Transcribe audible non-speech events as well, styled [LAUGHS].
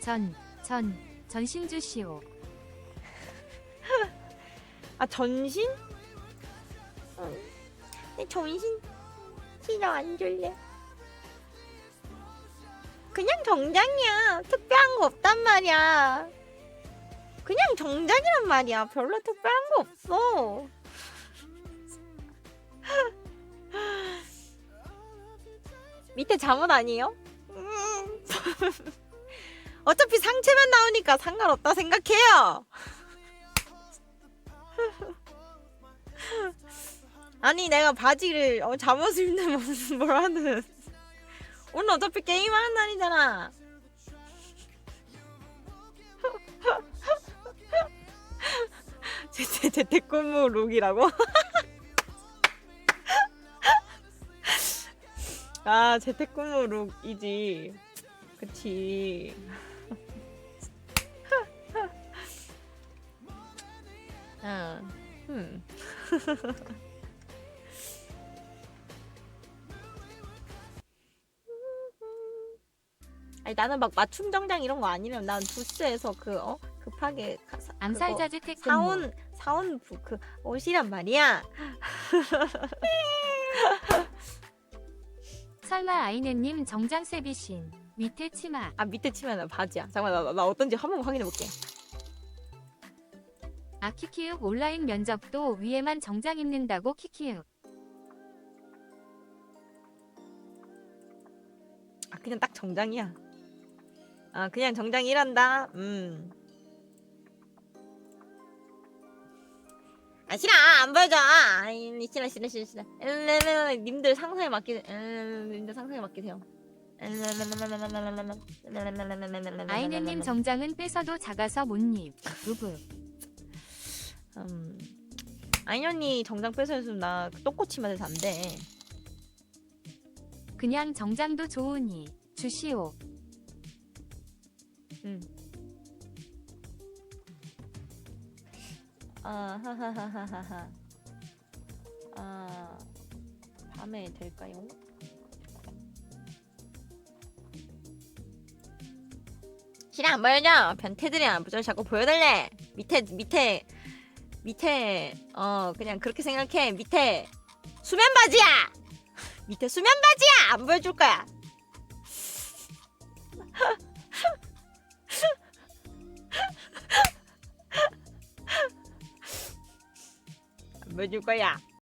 전, 전, 전신 주시오. 아 전신? 응. 내 전신 싫어 안 줄래. 그냥 정장이야. 특별한 거 없단 말이야. 그냥 정장이란 말이야. 별로 특별한 거 없어. [LAUGHS] 밑에 잠옷 아니에요? 음. [LAUGHS] 어차피 상체만 나오니까 상관없다 생각해요. [LAUGHS] 아니 내가 바지를 어, 잠옷을 입는 무슨 뭘 하는 오늘 어차피 게임하는 날이잖아 재- 재택근무 룩이라고? 아 재택근무 룩이지 그치 아, 음. 아니 나는 막 맞춤 정장 이런 거 아니면 난 부스에서 그 어 급하게 가- 사- 그거 암살자재 택근무. 사온 사온 부- 그 옷이란 말이야. [LAUGHS] 설마 아이네님 정장 세비신. 밑에 치마. 아 밑에 치면 바지야. 잠깐만 나, 나, 나 어떤지 한번 확인해 볼게. 아 키키윽 온라인 면접도 위에만 정장 입는다고 키키윽. 아 그냥 딱 정장이야. 아 그냥 정장 일한다. 음. 아 싫어 안 보여줘. 아이 싫어 싫어 싫어 싫어. 님들 상상에 맡기. 엘레레레, 님들 상상에 맡기세요. 아이네님 정장은 뺏어도 작아서 못 입. 부부. 음. 아이 언니 정장 뺏어서 나 똥꼬치만 해서 안 돼. 그냥 정장도 좋으니 주시오. 응. 아, 하하하하하. 아, 밤에 될까요? 싫어 안 보여줘. 변태들이 안 보여. 자꾸 보여달래. 밑에 밑에 밑에 어 그냥 그렇게 생각해. 밑에 수면 바지야. [LAUGHS] 밑에 수면 바지야. 안 보여줄 거야. [LAUGHS] 안 보여줄 거야.